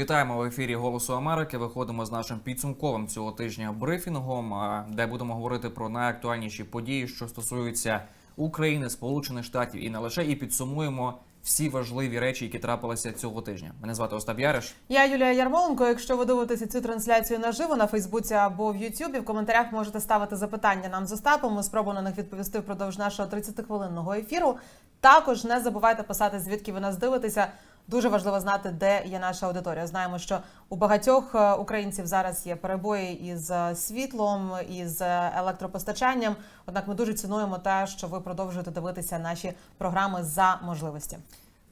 Вітаємо в ефірі Голосу Америки. Виходимо з нашим підсумковим цього тижня брифінгом, де будемо говорити про найактуальніші події, що стосуються України, Сполучених Штатів і не лише, і підсумуємо всі важливі речі, які трапилися цього тижня. Мене звати Остап Яриш. Я Юлія Ярмоленко. Якщо ви дивитеся цю трансляцію наживо на Фейсбуці або в Ютубі, в коментарях можете ставити запитання нам з Остапом. Ми спробуємо на них відповісти впродовж нашого 30-хвилинного ефіру. Також не забувайте писати, звідки ви нас дивитеся. Дуже важливо знати, де є наша аудиторія. Знаємо, що у багатьох е, українців зараз є перебої із е, світлом, із е, електропостачанням. Однак ми дуже цінуємо те, що ви продовжуєте дивитися наші програми за можливості.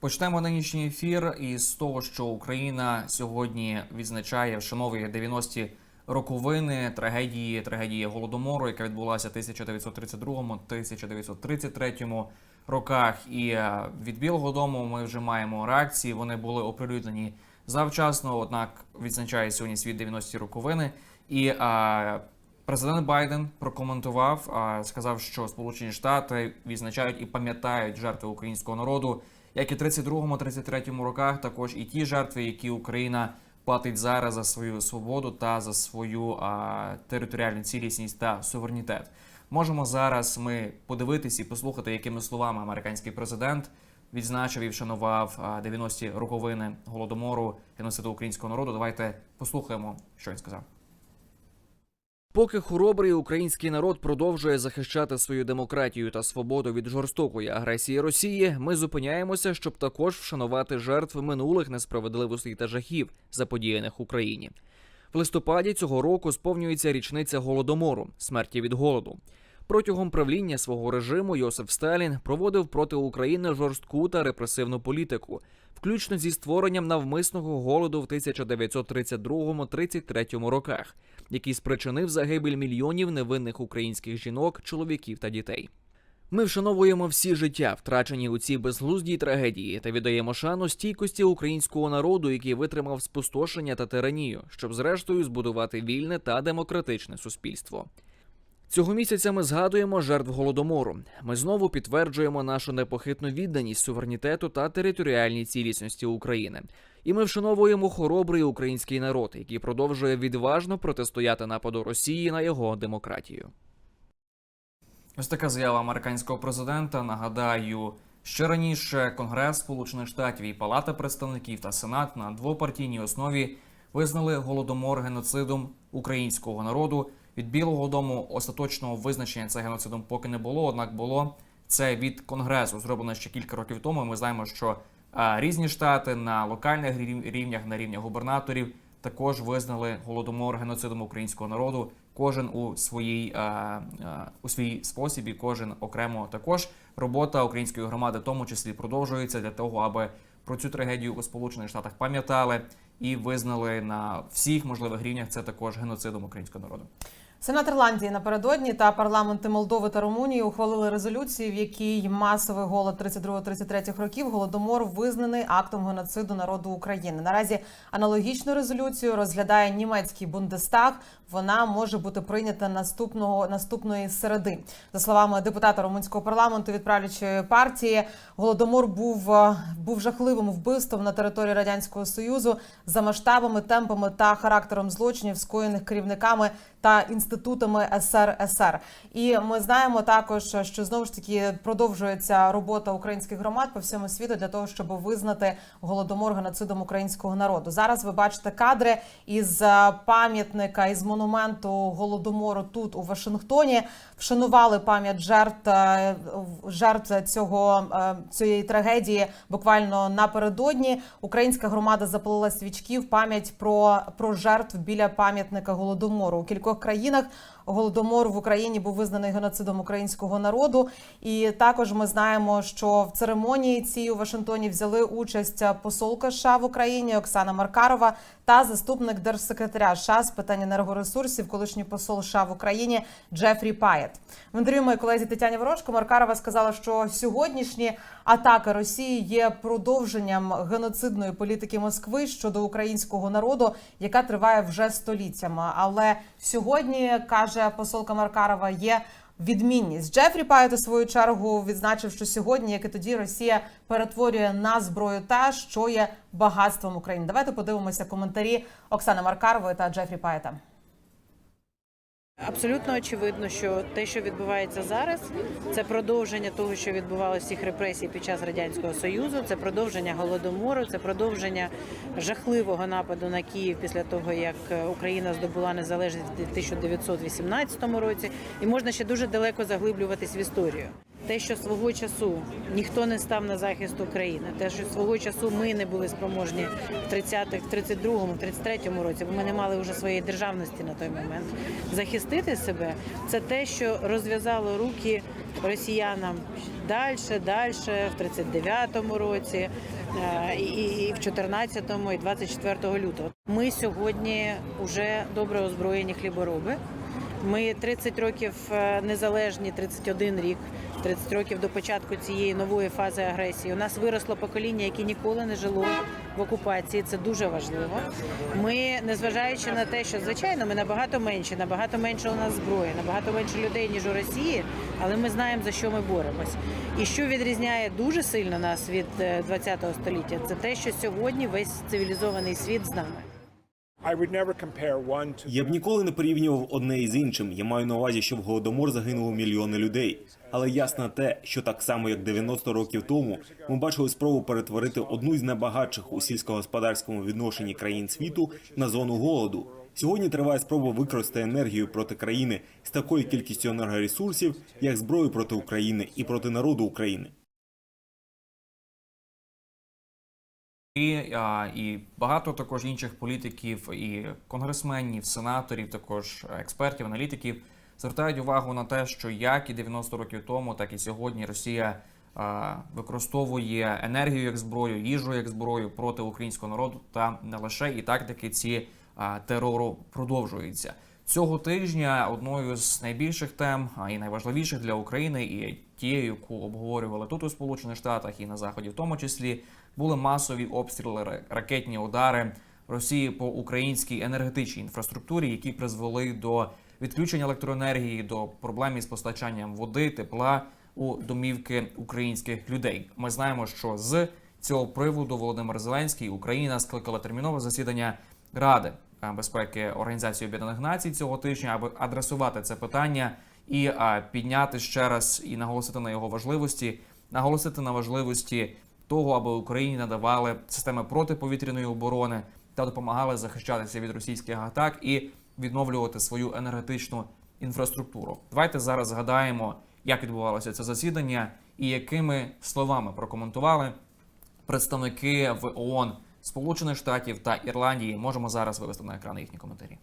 Почнемо нинішній ефір із того, що Україна сьогодні відзначає вшановує 90-ті роковини трагедії трагедії голодомору, яка відбулася в 1932-1933 роках. І е, від Білого Дому ми вже маємо реакції. Вони були оприлюднені завчасно. Однак відзначає сьогодні світ 90-ті роковини. І е, Президент Байден прокоментував, а, сказав, що Сполучені Штати відзначають і пам'ятають жертви українського народу, як і 32-33 роках, також і ті жертви, які Україна платить зараз за свою свободу та за свою а, територіальну цілісність та суверенітет. Можемо зараз ми подивитись і послухати, якими словами американський президент відзначив і вшанував а, 90-ті роковини голодомору геноциду українського народу. Давайте послухаємо, що він сказав. Поки хоробрий український народ продовжує захищати свою демократію та свободу від жорстокої агресії Росії, ми зупиняємося, щоб також вшанувати жертв минулих несправедливостей та жахів, заподіяних Україні. В листопаді цього року сповнюється річниця голодомору смерті від голоду. Протягом правління свого режиму Йосиф Сталін проводив проти України жорстку та репресивну політику, включно зі створенням навмисного голоду в 1932-33 роках, який спричинив загибель мільйонів невинних українських жінок, чоловіків та дітей. Ми вшановуємо всі життя, втрачені у цій безглуздій трагедії, та віддаємо шану стійкості українського народу, який витримав спустошення та тиранію, щоб зрештою збудувати вільне та демократичне суспільство. Цього місяця ми згадуємо жертв голодомору. Ми знову підтверджуємо нашу непохитну відданість суверенітету та територіальній цілісності України. І ми вшановуємо хоробрий український народ, який продовжує відважно протистояти нападу Росії на його демократію. Ось така заява американського президента. Нагадаю, ще раніше Конгрес Сполучених Штатів і Палата представників та Сенат на двопартійній основі визнали голодомор геноцидом українського народу. Від Білого Дому остаточного визначення це геноцидом поки не було. Однак було це від Конгресу, зроблено ще кілька років тому. Ми знаємо, що а, різні штати на локальних рів- рівнях, на рівні губернаторів, також визнали голодомор геноцидом українського народу. Кожен у своїй а, а, у свій спосіб і кожен окремо також робота української громади, в тому числі продовжується для того, аби про цю трагедію у Сполучених Штатах пам'ятали і визнали на всіх можливих рівнях це також геноцидом українського народу. Сенат Ірландії напередодні та парламенти Молдови та Румунії ухвалили резолюції, в якій масовий голод 32-33 років голодомор визнаний актом геноциду народу України. Наразі аналогічну резолюцію розглядає німецький Бундестаг. Вона може бути прийнята наступного наступної середи. За словами депутата румунського парламенту від правлячої партії, голодомор був був жахливим вбивством на території радянського союзу за масштабами, темпами та характером злочинів, скоєних керівниками та інститутами СРСР. І ми знаємо також, що знову ж таки продовжується робота українських громад по всьому світу для того, щоб визнати голодомор геноцидом українського народу. Зараз ви бачите кадри із е, пам'ятника із монументу голодомору тут у Вашингтоні. Вшанували пам'ять жертв е, жертв цього е, цієї трагедії. Буквально напередодні українська громада запалила свічки в пам'ять про, про жертв біля пам'ятника голодомору у кількох країнах. Голодомор в Україні був визнаний геноцидом українського народу, і також ми знаємо, що в церемонії цій у Вашингтоні взяли участь посолка США в Україні Оксана Маркарова та заступник держсекретаря США з питань енергоресурсів, колишній посол США в Україні Джефрі Паєт. В інтерв'ю моїй колезі Тетяні Ворожко Маркарова сказала, що сьогоднішні атаки Росії є продовженням геноцидної політики Москви щодо українського народу, яка триває вже століттями. Але сьогодні каже посолка Маркарова, є відмінність. Джефрі Пайт у свою чергу відзначив, що сьогодні, як і тоді, Росія перетворює на зброю та що є багатством України. Давайте подивимося коментарі Оксани Маркарової та Джефрі Пайта. Абсолютно очевидно, що те, що відбувається зараз, це продовження того, що відбувалося всіх репресій під час радянського союзу. Це продовження голодомору, це продовження жахливого нападу на Київ після того, як е, Україна здобула незалежність в 1918 році, і можна ще дуже далеко заглиблюватись в історію. Те, що свого часу ніхто не став на захист України, те, що свого часу ми не були спроможні в 30-х, в 32-му, 33-му році, бо ми не мали вже своєї державності на той момент. Захистити себе це те, що розв'язало руки росіянам далі, далі, в 39-му році, е, і в 14-му, і 24 лютого. Ми сьогодні вже добре озброєні хлібороби. Ми 30 років е, незалежні, 31 рік, 30 років до початку цієї нової фази агресії. У нас виросло покоління, яке ніколи не жило в окупації. Це дуже важливо. Ми, незважаючи на те, що звичайно ми набагато менші, набагато менше у нас зброї, набагато менше людей ніж у Росії, але ми знаємо за що ми боремось. І що відрізняє дуже сильно нас від 20-го століття, це те, що сьогодні весь цивілізований світ з нами. Я б ніколи не порівнював одне із іншим. Я маю на увазі, що в голодомор загинуло мільйони людей. Але ясно те, що так само як 90 років тому, ми бачили спробу перетворити одну із найбагатших у сільськогосподарському відношенні країн світу на зону голоду. Сьогодні триває спроба використати енергію проти країни з такою кількістю енергоресурсів, як зброю проти України і проти народу України. І, багато також інших політиків, і конгресменів, сенаторів, також експертів, аналітиків звертають увагу на те, що як і 90 років тому, так і сьогодні Росія використовує енергію як зброю, їжу як зброю проти українського народу, та не лише і тактики ці терору продовжуються. Цього тижня одною з найбільших тем, а і найважливіших для України, і тією, яку обговорювали тут у Сполучених Штатах і на Заході, в тому числі, були масові обстріли, ракетні удари Росії по українській енергетичній інфраструктурі, які призвели до відключення електроенергії, до проблем із постачанням води, тепла у домівки українських людей. Ми знаємо, що з цього приводу Володимир Зеленський Україна скликала термінове засідання Ради е, безпеки Організації Об'єднаних Націй цього тижня, аби адресувати це питання і підняти ще раз і наголосити на його важливості, наголосити на важливості того, аби Україні надавали системи протиповітряної оборони та допомагали захищатися від російських атак і відновлювати свою енергетичну інфраструктуру. Давайте зараз згадаємо, як відбувалося це засідання і якими словами прокоментували представники в ООН Сполучених Штатів та Ірландії. Можемо зараз вивести на екрани їхні коментарі.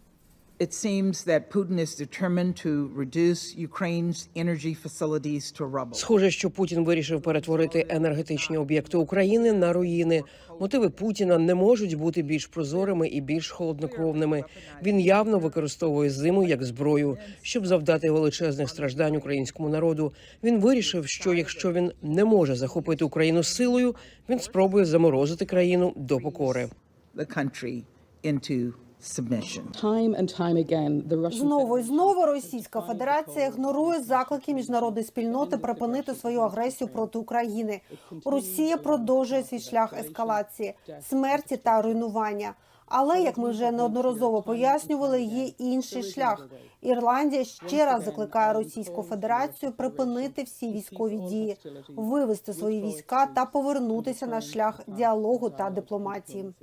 It seems that Putin is determined to reduce Ukraine's energy facilities to rubble. Схоже, що Путін вирішив перетворити енергетичні об'єкти України на руїни. Мотиви Путіна не можуть бути більш прозорими і більш холоднокровними. Він явно використовує зиму як зброю, щоб завдати величезних страждань українському народу. Він вирішив, що якщо він не може захопити Україну силою, він спробує заморозити країну до покори. the country into submission. Time and time again, the Russian Знову і знову Російська Федерація ігнорує заклики міжнародної спільноти припинити свою агресію проти України. Росія продовжує свій шлях ескалації, смерті та руйнування. Але як ми вже неодноразово пояснювали, є інший шлях. Ірландія ще раз закликає Російську Федерацію припинити всі військові дії, вивести свої війська та повернутися на шлях діалогу та дипломатії.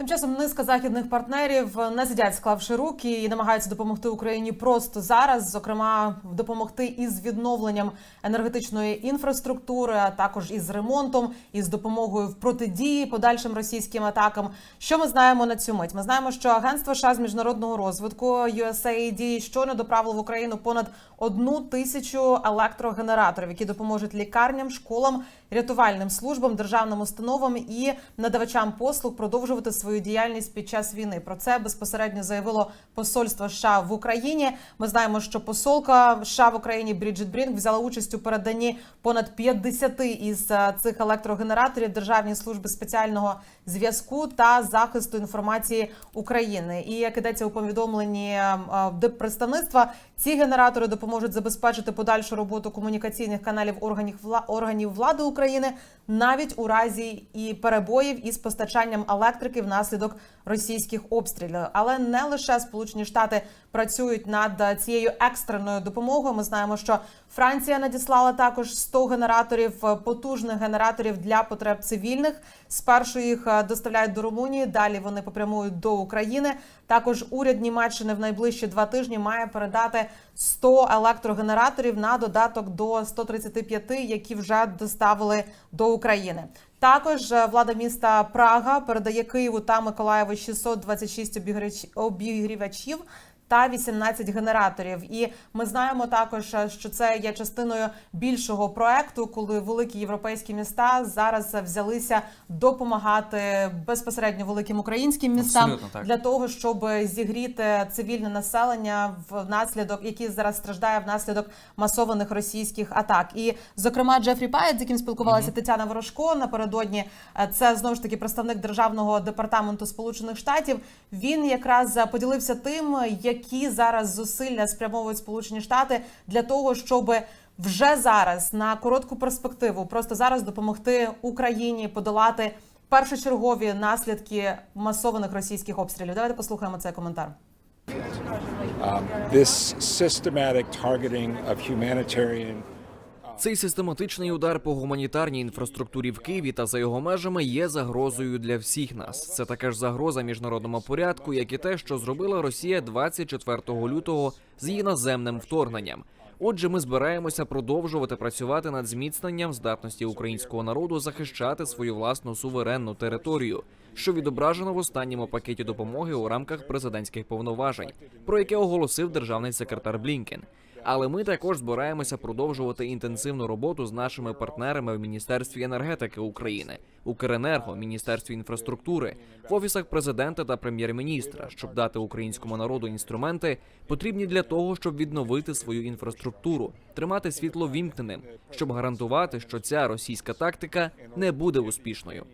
Тим часом низка західних партнерів не сидять, склавши руки, і намагаються допомогти Україні просто зараз, зокрема, допомогти із відновленням енергетичної інфраструктури, а також із ремонтом, із допомогою в протидії подальшим російським атакам. Що ми знаємо на цю мить? Ми знаємо, що агентство США з міжнародного розвитку USAID щойно доправило в Україну понад одну тисячу електрогенераторів, які допоможуть лікарням, школам рятувальним службам, державним установам і надавачам послуг продовжувати свою діяльність під час війни. Про це безпосередньо заявило посольство США в Україні. Ми знаємо, що посолка США в Україні Бріджит Брінк взяла участь у переданні понад 50 із е, цих електрогенераторів Державній служби спеціального зв'язку та захисту інформації України. І як ідеться у повідомленні е, е, ці генератори допоможуть забезпечити подальшу роботу комунікаційних каналів органів органів влади України навіть у разі і перебоїв із постачанням електрики внаслідок російських обстрілів. Але не лише Сполучені Штати працюють над цією екстреною допомогою. Ми знаємо, що Франція надіслала також 100 генераторів е, потужних генераторів для потреб цивільних. Спершу їх е, доставляють до Румунії, далі вони попрямують до України. Також уряд Німеччини в найближчі два тижні має передати 100 електрогенераторів на додаток до 135, які вже доставили до України. Також е, влада міста Прага передає Києву та Миколаєву 626 обігріч- обігрівачів. Та 18 генераторів, і ми знаємо також, е, що це є частиною більшого проекту, коли великі європейські міста зараз взялися допомагати безпосередньо великим українським містам для того, щоб зігріти цивільне населення внаслідок, які зараз страждає внаслідок масованих російських атак. І зокрема, Джефрі Паєт, з яким спілкувалася Тетяна Ворожко напередодні, е, це знову ж таки представник державного департаменту Сполучених Штатів. Він якраз поділився тим, які зараз зусилля спрямовують Сполучені Штати для того, щоб вже зараз на коротку перспективу, просто зараз допомогти Україні подолати першочергові наслідки масованих російських обстрілів. Давайте послухаємо цей коментар. Um, this systematic targeting of humanitarian Цей систематичний удар по гуманітарній інфраструктурі в Києві та за його межами є загрозою для всіх нас. Це така ж загроза міжнародному порядку, як і те, що зробила Росія 24 лютого з її наземним вторгненням. Отже, ми збираємося продовжувати працювати над зміцненням здатності українського народу захищати свою власну суверенну територію, що відображено в останньому пакеті допомоги у рамках президентських повноважень, про яке оголосив державний секретар Блінкен. Але ми також збираємося продовжувати інтенсивну роботу з нашими партнерами в Міністерстві енергетики України, Укренерго, Міністерстві інфраструктури, в офісах президента та прем'єр-міністра, щоб дати українському народу інструменти, потрібні для того, щоб відновити свою інфраструктуру, тримати світло вімкненим, щоб гарантувати, що ця російська тактика не буде успішною.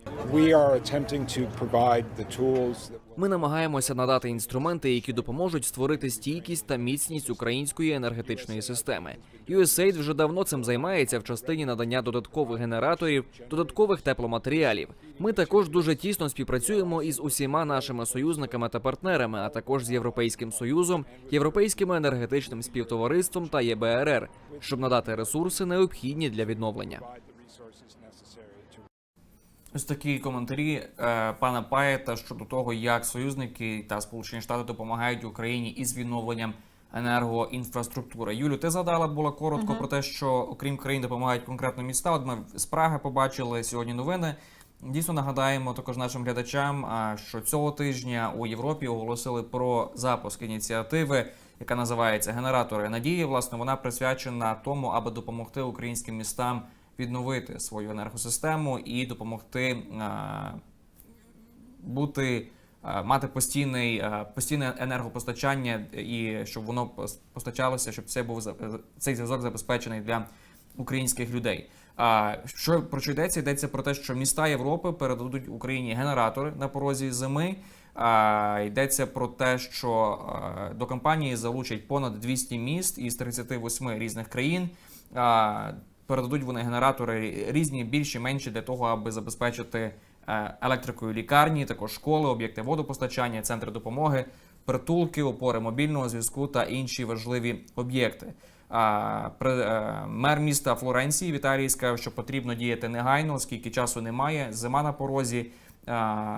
Ми намагаємося надати інструменти, які допоможуть створити стійкість та міцність української енергетичної системи. USAID вже давно цим займається в частині надання додаткових генераторів, додаткових тепломатеріалів. Ми також дуже тісно співпрацюємо із усіма нашими союзниками та партнерами, а також з Європейським союзом, Європейським енергетичним співтовариством та ЄБРР, щоб надати ресурси необхідні для відновлення. provide the resources necessary to Ось такі коментарі е, пана Паєта щодо того, як союзники та Сполучені Штати допомагають Україні із відновленням енергоінфраструктури. Юлю, ти згадала була коротко про те, що окрім країн допомагають конкретно міста. От ми з Праги побачили сьогодні новини. Дійсно нагадаємо також нашим глядачам, що цього тижня у Європі оголосили про запуск ініціативи, яка називається Генератори надії. Власне, вона присвячена тому, аби допомогти українським містам відновити свою енергосистему і допомогти а, бути. а, Мати постійний а, постійне енергопостачання і щоб воно постачалося, щоб це був цей зв'язок забезпечений для українських людей. Що про що йдеться? Йдеться про те, що міста Європи передадуть Україні генератори на порозі зими. А, йдеться про те, що до кампанії залучать понад 200 міст із 38 різних країн. Передадуть вони генератори різні, більші, менші для того, аби забезпечити е, електрикою лікарні, також школи, об'єкти водопостачання, центри допомоги, притулки, опори мобільного зв'язку та інші важливі об'єкти. Е, Мер міста Флоренції Віталій сказав, що потрібно діяти негайно, оскільки часу немає. Зима на порозі,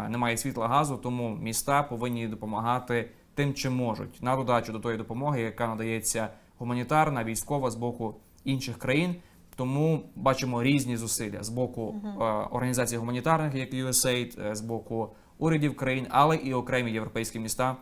немає світла газу, тому міста повинні допомагати тим, чим можуть. На додачу до тої допомоги, яка надається гуманітарна, військова з боку інших країн. Тому бачимо різні зусилля з боку е, організацій гуманітарних, як USAID, е, з боку урядів країн, але і окремі європейські міста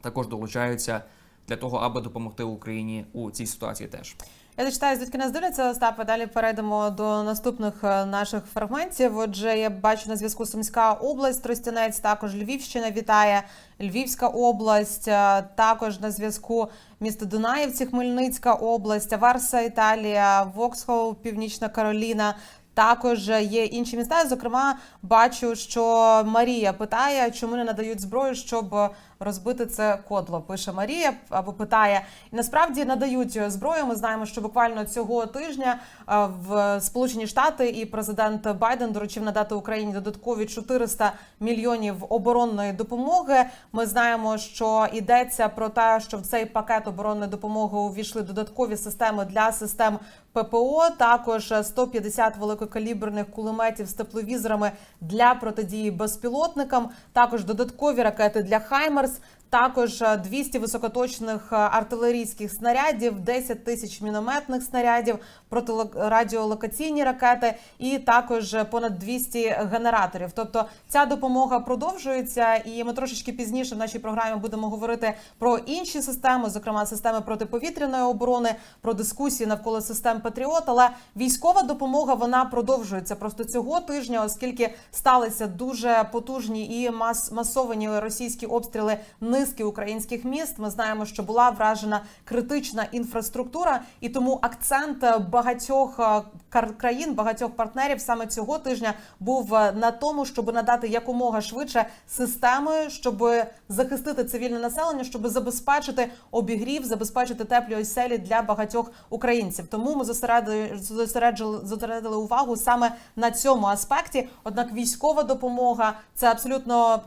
також долучаються для того, аби допомогти Україні у цій ситуації теж. Я зачитаю, звідки нас дивляться Остапе. Далі перейдемо до наступних е, наших фрагментів. Отже, я бачу на зв'язку Сумська область, Тростянець, також Львівщина вітає, Львівська область, е, також на зв'язку місто Дунаївці, Хмельницька область, Варса, Італія, Воксхол, Північна Кароліна. Також є інші міста. Зокрема, бачу, що Марія питає, чому не надають зброю, щоб розбити це кодло. Пише Марія або питає. І насправді надають зброю. Ми знаємо, що буквально цього тижня е, в Сполучені Штати і президент Байден доручив надати Україні додаткові 400 мільйонів оборонної допомоги. Ми знаємо, що йдеться про те, що в цей пакет оборонної допомоги увійшли додаткові системи для систем ППО, також 150 великокаліберних кулеметів з тепловізорами для протидії безпілотникам, також додаткові ракети для Хаймерс. Plus Також е, 200 високоточних е, артилерійських снарядів, 10 тисяч мінометних снарядів, протирадіолокаційні ракети і також е, понад 200 генераторів. Тобто ця допомога продовжується, і ми трошечки пізніше в нашій програмі будемо говорити про інші системи, зокрема системи протиповітряної оборони, про дискусії навколо систем Патріот. Але військова допомога вона продовжується просто цього тижня, оскільки сталися дуже потужні і мас масовані російські обстріли низки українських міст. Ми знаємо, що була вражена критична інфраструктура, і тому акцент багатьох е, країн, багатьох партнерів саме цього тижня був е, на тому, щоб надати якомога швидше системи, щоб захистити цивільне населення, щоб забезпечити обігрів, забезпечити теплі оселі для багатьох українців. Тому ми зосередили зосереджили зосередили увагу саме на цьому аспекті. Однак військова допомога це абсолютно.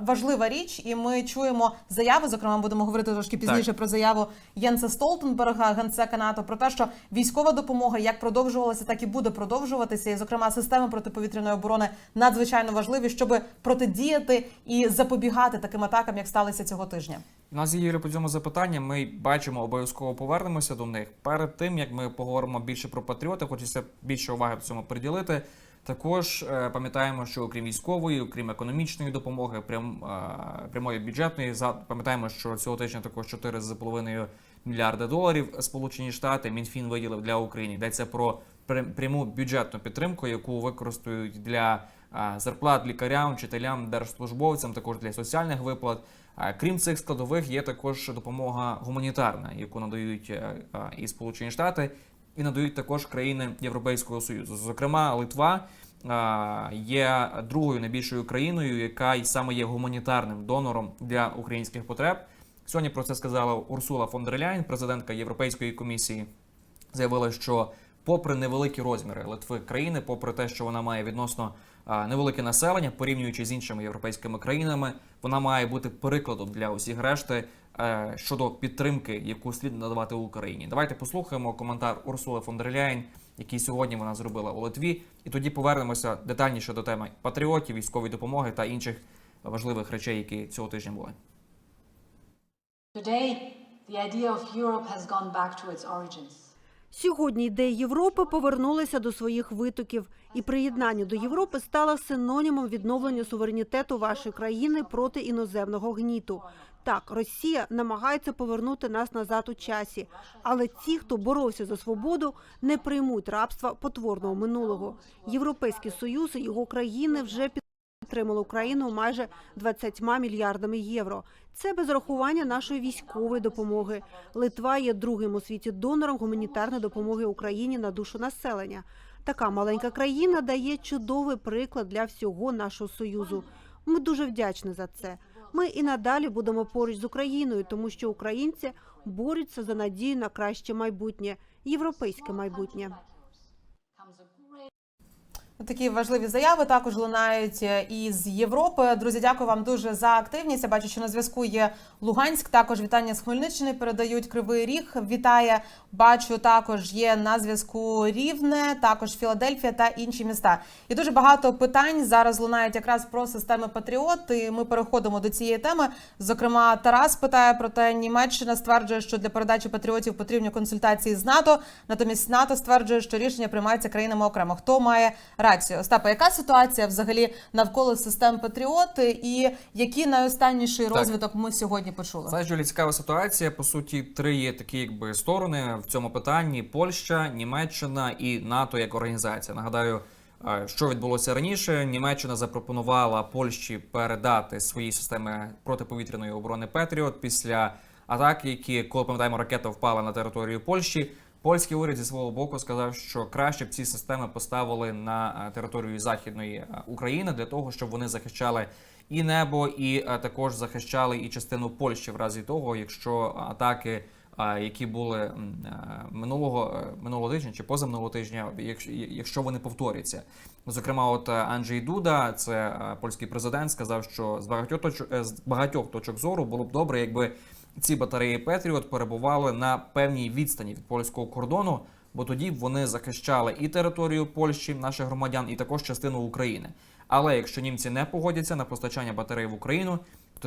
Важлива річ, і ми чуємо заяви. Зокрема, будемо говорити трошки пізніше про заяву Єнса Столтенберга, генсека НАТО, про те, що військова допомога як продовжувалася, так і буде продовжуватися. І, зокрема, системи протиповітряної оборони надзвичайно важливі, щоб протидіяти і запобігати таким атакам, як сталися цього тижня. У нас є по цьому запитання. Ми бачимо, обов'язково повернемося до них. Перед тим як ми поговоримо більше про патріоти, хочеться більше уваги в цьому приділити. Також е, пам'ятаємо, що окрім військової, окрім економічної допомоги, прям, е, прямої бюджетної, пам'ятаємо, що цього тижня також 4,5 мільярда доларів Сполучені Штати Мінфін виділив для України. Йдеться про прям- пряму бюджетну підтримку, яку використають для зарплат лікарям, вчителям, держслужбовцям, також для соціальних виплат. Крім цих складових, є також допомога гуманітарна, яку надають е, і Сполучені Штати, і надають також країни Європейського Союзу. Зокрема, Литва є другою найбільшою країною, яка й саме є гуманітарним донором для українських потреб. Сьогодні про це сказала Урсула фон дер Ляйн, президентка Європейської комісії заявила, що попри невеликі розміри Литви країни, попри те, що вона має відносно невелике населення, порівнюючи з іншими європейськими країнами, вона має бути прикладом для усіх решти е, щодо підтримки, яку слід надавати Україні. Давайте послухаємо коментар Урсули фон дер Ляйн, який сьогодні вона зробила у Литві, і тоді повернемося детальніше до теми патріотів, військової допомоги та інших важливих речей, які цього тижня були. Today, the idea of Europe has gone back to its origins. Сьогодні ідеї Європи повернулися до своїх витоків, і приєднання до Європи стало синонімом відновлення суверенітету вашої країни проти іноземного гніту. Так, Росія намагається повернути нас назад у часі, але ті, хто боровся за свободу, не приймуть рабства потворного минулого. Європейський союз і його країни вже підтримали Україну майже 20 мільярдами євро. Це без рахування нашої військової допомоги. Литва є другим у світі донором гуманітарної допомоги Україні на душу населення. Така маленька країна дає чудовий приклад для всього нашого союзу. Ми дуже вдячні за це. Ми і надалі будемо поруч з Україною, тому що українці борються за надію на краще майбутнє, європейське майбутнє. Такі важливі заяви також лунають е, із Європи. Друзі, дякую вам дуже за активність. Я бачу, що на зв'язку є Луганськ. Також вітання з Хмельниччини передають Кривий Ріг. Вітає. Бачу, також є на зв'язку Рівне, також Філадельфія та інші міста. І дуже багато питань зараз лунають якраз про системи Патріот. І ми переходимо до цієї теми. Зокрема, Тарас питає про те, Німеччина стверджує, що для передачі патріотів потрібні консультації з НАТО. Натомість НАТО стверджує, що рішення приймається країнами окремо. Хто має рацію? Операцію. Остапа, яка ситуація взагалі навколо систем Патріот і який найостанніший розвиток ми сьогодні почули? Знаєш, Джулі, цікава ситуація. По суті, три є такі якби сторони в цьому питанні: Польща, Німеччина і НАТО як організація. Нагадаю, що відбулося раніше. Німеччина запропонувала Польщі передати свої системи протиповітряної оборони Петріот після атаки, які, коли пам'ятаємо, ракета впала на територію Польщі. Польський уряд зі свого боку сказав, що краще б ці системи поставили на е, територію західної е, України для того, щоб вони захищали і небо, і е, також захищали і частину Польщі в разі того, якщо атаки, які були минулого минулого тижня чи позаминулого тижня, якщо, вони повторяться. Зокрема, от Анджей Дуда, це польський президент, сказав, що з багатьох точок з багатьох точок зору було б добре, якби ці батареї Петріот перебували на певній відстані від польського кордону, бо тоді вони захищали і територію Польщі, наших громадян, і також частину України. Але якщо німці не погодяться на постачання батарей в Україну,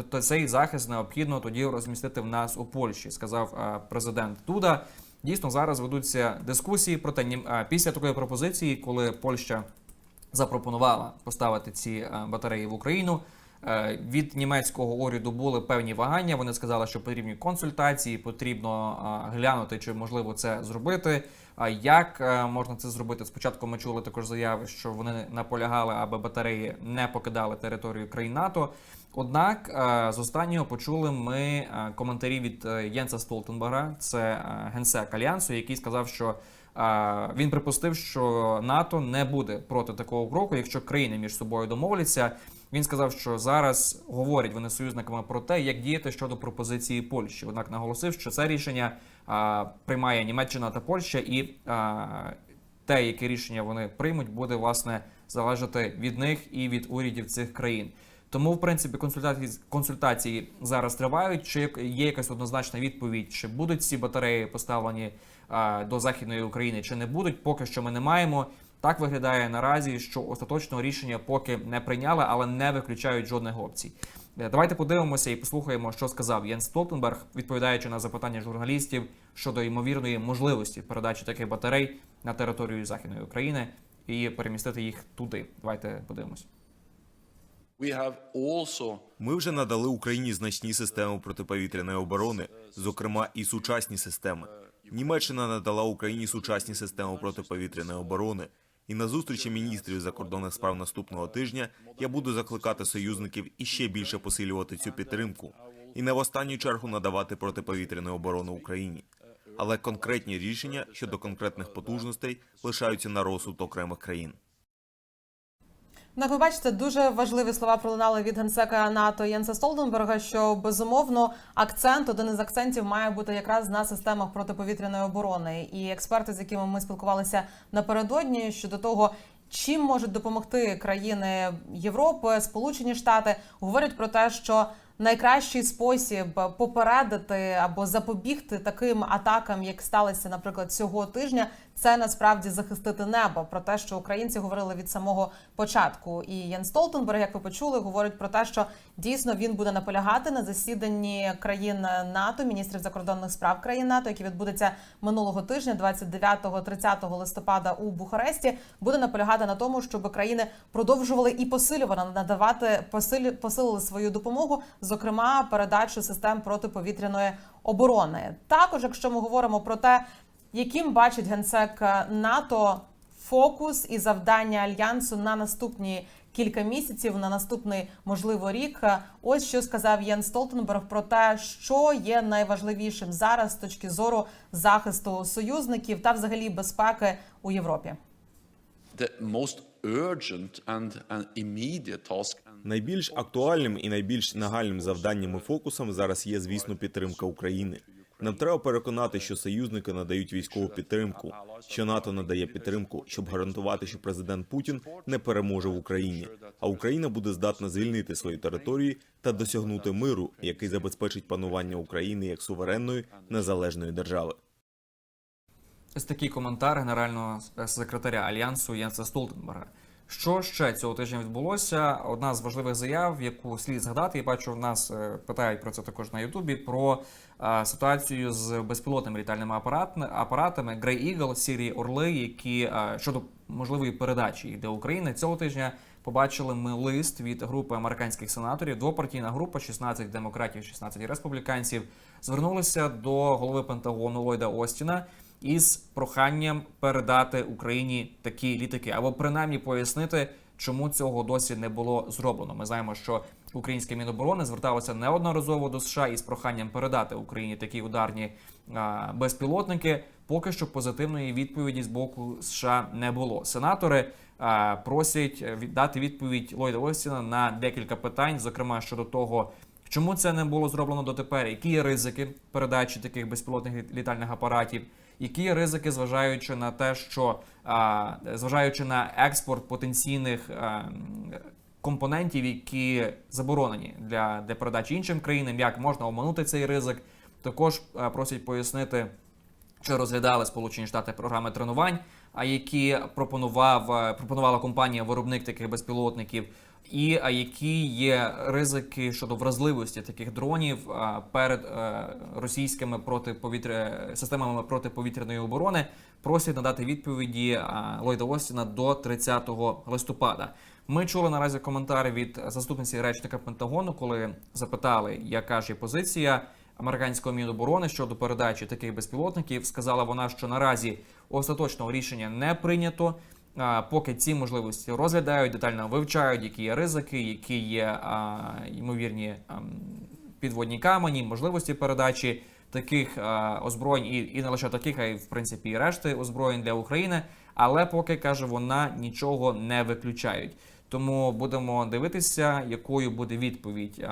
то, цей захист необхідно тоді розмістити в нас у Польщі, сказав е, президент Дуда. Дійсно, зараз ведуться дискусії про те, нім- е, після такої пропозиції, коли Польща запропонувала поставити ці е, батареї в Україну. Е, Від німецького уряду були певні вагання. Вони сказали, що потрібні консультації, потрібно е, глянути, чи можливо це зробити. А як е, можна це зробити? Спочатку ми чули також заяви, що вони наполягали, аби батареї не покидали територію країн НАТО. Однак з останнього почули ми коментарі від Єнса Столтенберга, це генсек альянсу, який сказав, що він припустив, що НАТО не буде проти такого кроку, якщо країни між собою домовляться. Він сказав, що зараз говорять вони з союзниками про те, як діяти щодо пропозиції Польщі. Однак наголосив, що це рішення е, приймає Німеччина та Польща, і е, те, яке рішення вони приймуть, буде власне залежати від них і від урядів цих країн. Тому, в принципі, консультації консультації зараз тривають. Чи є якась однозначна відповідь, чи будуть ці батареї поставлені а, до західної України, чи не будуть, поки що ми не маємо. Так виглядає наразі, що остаточного рішення поки не прийняли, але не виключають жодних опцій. Е, Давайте подивимося і послухаємо, що сказав Єнс Столтенберг, відповідаючи на запитання журналістів щодо ймовірної можливості передачі таких батарей на територію західної України і перемістити їх туди. Давайте подивимося. Ми вже надали Україні значні системи протиповітряної оборони, зокрема і сучасні системи. Німеччина надала Україні сучасні системи протиповітряної оборони. І на зустрічі міністрів закордонних справ наступного тижня я буду закликати союзників іще більше посилювати цю підтримку і не в останню чергу надавати протиповітряну оборону Україні. Але конкретні рішення щодо конкретних потужностей лишаються на розсуд окремих країн. Так, ви бачите, дуже важливі слова пролунали від генсека НАТО Єнса Столтенберга, що безумовно акцент, один із акцентів має бути якраз на системах протиповітряної оборони. І експерти, з якими ми спілкувалися напередодні, щодо того, чим можуть допомогти країни Європи, Сполучені Штати, говорять про те, що найкращий спосіб попередити або запобігти таким атакам, як сталося, наприклад, цього тижня, це насправді захистити небо. Про те, що українці говорили від самого початку. І Ян Столтенберг, як ви почули, говорить про те, що дійсно він буде наполягати на засіданні країн НАТО, міністрів закордонних справ країн НАТО, яке відбудеться минулого тижня, 29-30 листопада у Бухаресті, буде наполягати на тому, щоб країни продовжували і посилювано надавати посилили свою допомогу, зокрема передачу систем протиповітряної оборони. Також, якщо ми говоримо про те, яким бачить генсек НАТО фокус і завдання альянсу на наступні кілька місяців, на наступний можливо рік. Ось що сказав Єн Столтенберг про те, що є найважливішим зараз з точки зору захисту союзників та взагалі безпеки у Європі. the most urgent and, and immediate task. Найбільш актуальним і найбільш нагальним завданням і фокусом зараз є, звісно, підтримка України. Нам треба переконати, що союзники надають військову підтримку, що НАТО надає підтримку, щоб гарантувати, що президент Путін не переможе в Україні, а Україна буде здатна звільнити свої території та досягнути миру, який забезпечить панування України як суверенної незалежної держави. Ось такий коментар генерального секретаря альянсу Єнса Столтенберга. Що ще цього тижня відбулося? Одна з важливих заяв, яку слід згадати, я бачу, в нас е, питають про це також на Ютубі. Про е, ситуацію з безпілотними літальними апаратами, Grey Eagle, Сірії Орли, які е, щодо можливої передачі для України цього тижня побачили ми лист від групи американських сенаторів. Двопартійна група, 16 демократів, 16 республіканців, звернулися до голови Пентагону Ллойда Остіна із проханням передати Україні такі літаки, або принаймні пояснити, чому цього досі не було зроблено. Ми знаємо, що українське міноборони зверталося неодноразово до США із проханням передати Україні такі ударні безпілотники. Поки що позитивної відповіді з боку США не було. Сенатори а, просять віддати відповідь Ллойда Остіна на декілька питань, зокрема щодо того. Чому це не було зроблено дотепер? Які є ризики передачі таких безпілотних літальних апаратів? Які ризики, зважаючи на те, що зважаючи на експорт потенційних а, компонентів, які заборонені для, для передачі іншим країнам, як можна оминути цей ризик? Також а, просять пояснити, чи розглядали Сполучені Штати програми тренувань, а які пропонував е, пропонувала компанія виробник таких безпілотників, і які є ризики щодо вразливості таких дронів перед е, російськими протиповітря системами протиповітряної оборони, просять надати відповіді а, Ллойда Остіна до 30 листопада. Ми чули наразі коментар від заступниці речника Пентагону, коли запитали, яка ж є позиція американського міноборони щодо передачі таких безпілотників. Сказала вона, що наразі остаточного рішення не прийнято. Поки ці можливості розглядають, детально вивчають, які є ризики, які є ймовірні підводні камені, можливості передачі таких озброєнь, і, і не лише таких, а й в принципі і решти озброєнь для України. Але поки каже вона нічого не виключають. Тому будемо дивитися, якою буде відповідь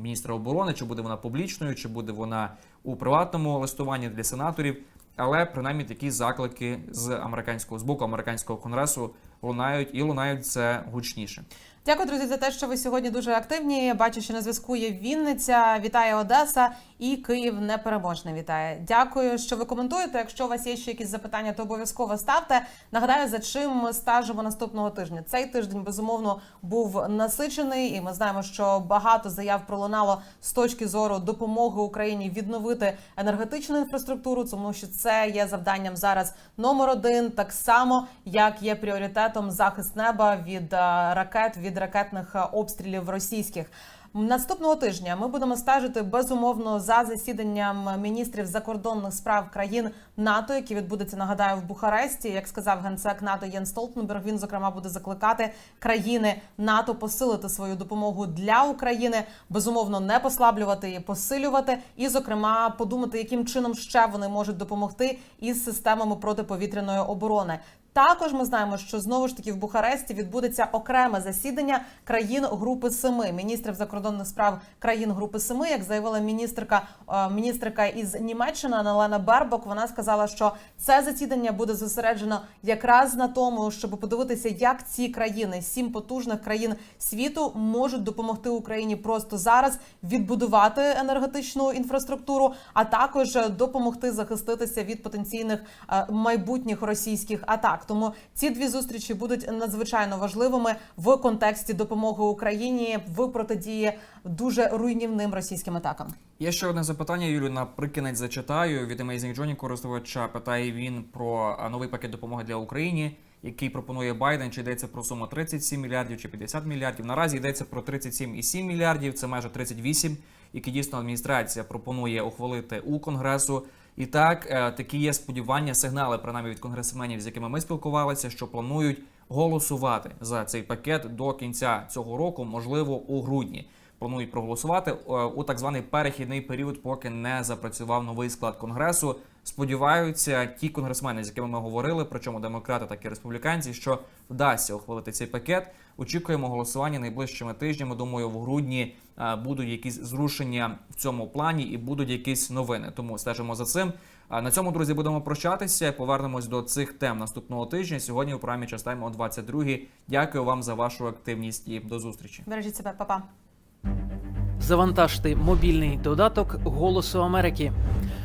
міністра оборони, чи буде вона публічною, чи буде вона у приватному листуванні для сенаторів. Але принаймні такі заклики з американського з боку американського конгресу лунають і лунають це гучніше. Дякую, друзі, за те, що ви сьогодні дуже активні. Бачу, що на зв'язку є Вінниця, вітає Одеса і Київ непереможний вітає. Дякую, що ви коментуєте. Якщо у вас є ще якісь запитання, то обов'язково ставте. Нагадаю, за чим ми стежимо наступного тижня. Цей тиждень безумовно був насичений, і ми знаємо, що багато заяв пролунало з точки зору допомоги Україні відновити енергетичну інфраструктуру, тому що це є завданням зараз номер один, так само як є пріоритетом захист неба від е, ракет, від ракетних е, обстрілів російських. Наступного тижня ми будемо стежити безумовно за засіданням міністрів закордонних справ країн НАТО, які відбудеться, нагадаю, в Бухаресті. Як сказав генсек НАТО Єн Столтенберг, він зокрема буде закликати країни НАТО посилити свою допомогу для України, безумовно не послаблювати її, посилювати, і, зокрема, подумати, яким чином ще вони можуть допомогти із системами протиповітряної оборони. Також ми знаємо, що знову ж таки в Бухаресті відбудеться окреме засідання країн Групи Семи, міністрів закордонних справ країн Групи Семи. Як заявила міністерка е, міністерка із Німеччини Аналена Бербок, вона сказала, що це засідання буде зосереджено якраз на тому, щоб подивитися, як ці країни, сім потужних країн світу, можуть допомогти Україні просто зараз відбудувати енергетичну інфраструктуру, а також допомогти захиститися від потенційних е, майбутніх російських атак. Тому ці дві зустрічі будуть надзвичайно важливими в контексті допомоги Україні в протидії дуже руйнівним російським атакам. Є ще одне запитання, Юлю, наприкінець зачитаю від Amazing Johnny, користувача. Питає він про новий пакет допомоги для України, який пропонує Байден. Чи йдеться про суму 37 мільярдів чи 50 мільярдів? Наразі йдеться про 37,7 мільярдів, це майже 38, які дійсно адміністрація пропонує ухвалити у Конгресу. І так, е, такі є сподівання, сигнали, принаймні від конгресменів, з якими ми спілкувалися, що планують голосувати за цей пакет до кінця цього року, можливо, у грудні. Планують проголосувати е, у так званий перехідний період, поки не запрацював новий склад конгресу. Сподіваються, ті конгресмени, з якими ми говорили, причому демократи, так і республіканці, що вдасться ухвалити цей пакет. Очікуємо голосування найближчими тижнями. Думаю, в грудні е, будуть якісь зрушення в цьому плані і будуть якісь новини. Тому стежимо за цим. А на цьому, друзі, будемо прощатися. Повернемось до цих тем наступного тижня. Сьогодні у програмі частаємо о 22 Дякую вам за вашу активність і до зустрічі. Бережіть себе, па-па. Завантажте мобільний додаток Голосу Америки.